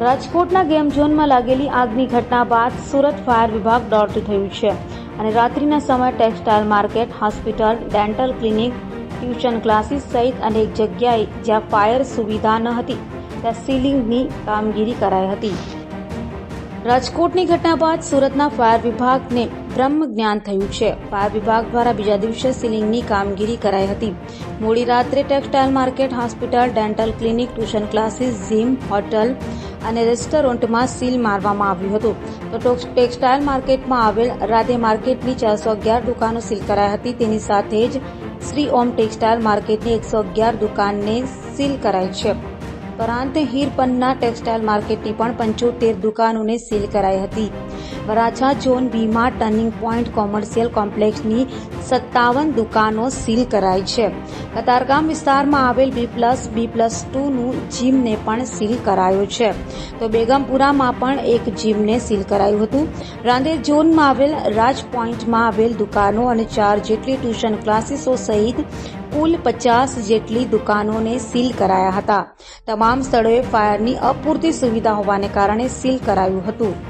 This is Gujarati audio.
રાજકોટના ગેમ ઝોનમાં લાગેલી આગની ઘટના બાદ સુરત ફાયર વિભાગ દોડતું થયું છે અને રાત્રિના સમયે textile market, hospital, dental clinic, tuition classes સહિત અનેક જગ્યાએ જ્યાં ફાયર સુવિધા ન હતી, ત્યાં સીલિંગની કામગીરી કરાઈ હતી. રાજકોટની ઘટના બાદ સુરતના ફાયર વિભાગને બ્રહ્મ જ્ઞાન થયું છે. ફાયર વિભાગ દ્વારા બીજા દિવસે સીલિંગની કામગીરી કરાઈ હતી. મોડી રાત્રે textile market, hospital, dental clinic, tuition classes, gym, hotel અને રેસ્ટોરન્ટમાં સીલ મારવામાં આવ્યું હતું. તો ટેક્સટાઇલ માર્કેટમાં આવેલ રાધે માર્કેટની ચારસો અગિયાર દુકાનો સીલ કરાઈ હતી. તેની સાથે જ શ્રી ઓમ ટેક્સટાઇલ માર્કેટની એકસો અગિયાર દુકાનને સીલ કરાઈ છે. ઉપરાંત હીરપન્ના ટેક્સટાઇલ માર્કેટની પણ પંચોતેર દુકાનોને સીલ કરાઈ હતી. વરાછા ઝોન બીમાં ટર્નિંગ પોઈન્ટ કોમર્શિયલ કોમ્પ્લેક્સની સત્તાવન દુકાનો સીલ કરાઈ છે. કતારગામ વિસ્તારમાં આવેલ બી પ્લસ બી પ્લસ ટુનું જીમને પણ સીલ કરાયો છે. તો બેગમપુરામાં પણ એક જીમને સીલ કરાયું હતું. રાંદેર ઝોનમાં આવેલ રાજ પોઈન્ટમાં આવેલ દુકાનો અને ચાર જેટલી ટ્યુશન ક્લાસીસો સહિત કુલ પચાસ જેટલી દુકાનોને સીલ કરાયા હતા. તમામ સ્થળોએ ફાયરની અપૂરતી સુવિધા હોવાને કારણે સીલ કરાયું હતું.